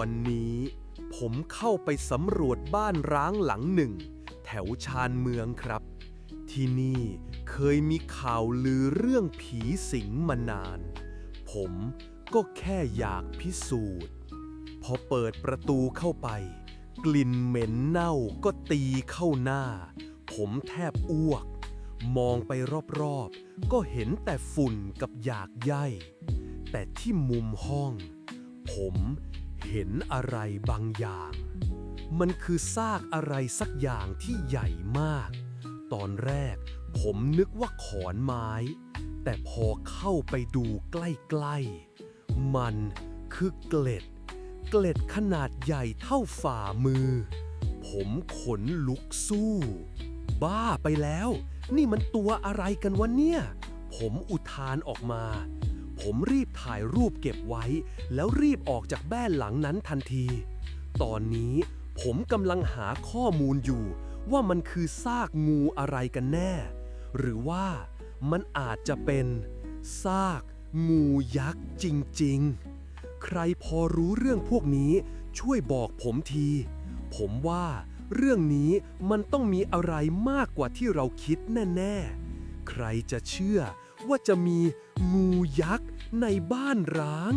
วันนี้ผมเข้าไปสำรวจบ้านร้างหลังหนึ่ง แถวชานเมืองครับ ที่นี่เคยมีข่าวลือเรื่องผีสิงมานาน ผมก็แค่อยากพิสูจน์ พอเปิดประตูเข้าไป กลิ่นเหม็นเน่าก็ตีเข้าหน้า ผมแทบอ้วก มองไปรอบๆ ก็เห็นแต่ฝุ่นกับหยากใยแต่ที่มุมห้อง ผม เห็นอะไรบางอย่าง มันคือซากอะไรสักอย่างที่ใหญ่มาก ตอนแรกผมนึกว่าขอนไม้ แต่พอเข้าไปดูใกล้ๆ มันคือเกล็ด เกล็ดขนาดใหญ่เท่าฝ่ามือ ผมขนลุกสู้ บ้าไปแล้ว นี่มันตัวอะไรกันวะเนี่ย ผมอุทานออกมา ผมรีบถ่ายรูปเก็บไว้ แล้วรีบออกจากบ้านหลังนั้นทันที ตอนนี้ผมกำลังหาข้อมูลอยู่ ว่ามันคือซากงูอะไรกันแน่ หรือว่ามันอาจจะเป็นซากงูยักษ์จริงๆ ใครพอรู้เรื่องพวกนี้ช่วยบอกผมที ผมว่าเรื่องนี้มันต้องมีอะไรมากกว่าที่เราคิดแน่ ๆ ใครจะเชื่อว่าจะมี งูยักษ์ในบ้านร้าง